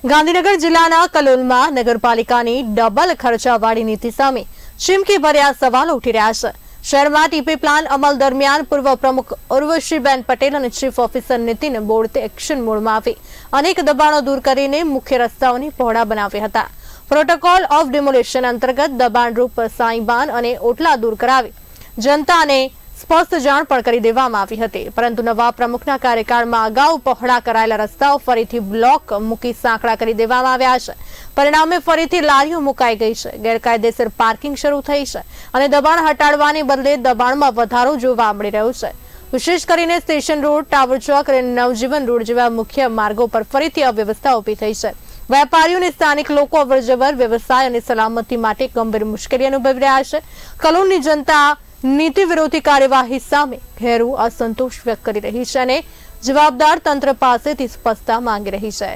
ગાંધીનગર જિલ્લાના કલોલમાં નગરપાલિકાની ડબલ ખર્ચાવાળી નીતિ સામે ચીમકી ભર્યા સવાલો ઉઠી રહ્યા છે. શહેરમાં ટીપી પ્લાન અમલ દરમિયાન પૂર્વ પ્રમુખ ઉર્વશીબેન પટેલ અને ચીફ ઓફિસર નીતિન બોર્ડે એક્શન મોડમાં આવી અનેક દબાણો દૂર કરીને મુખ્ય રસ્તાઓની પહોળા બનાવ્યા હતા. પ્રોટોકોલ ઓફ ડિમોલેશન અંતર્ગત દબાણરૂપ સાઈબાન અને ઓટલા દૂર કરાવી જનતાને સ્પષ્ટ જાણ પણ કરી દેવામાં આવી હતી. પરંતુ નવા પ્રમુખના કાર્યકાળમાં અગાઉ પહોળા કરાયેલા રસ્તાઓ ફરીથી બ્લોક મૂકી સાંકડા કરી દેવામાં આવ્યા છે. પરિણામે ફરીથી લારીઓ મુકાઈ ગઈ છે. ગેરકાયદેસર પાર્કિંગ શરૂ થઈ છે અને દબાણ હટાડવાને બદલે દબાણમાં વધારો જોવા મળી રહ્યો છે. વિશેષ કરીને સ્ટેશન રોડ, ટાવર ચોક અને નવજીવન રોડ જેવા મુખ્ય માર્ગો પર ફરીથી અવ્યવસ્થા ઊભી થઈ છે. વેપારીઓ અને સ્થાનિક લોકો અવરજવર, વ્યવસાય અને સલામતી માટે ગંભીર મુશ્કેલી અનુભવી રહ્યા છે. કલોલની જનતા નીતિ વિરોધી કાર્યવાહી સામે ઘેરું અસંતોષ વ્યક્ત કરી રહી છે અને જવાબદાર તંત્ર પાસેથી સ્પષ્ટતા માંગી રહી છે.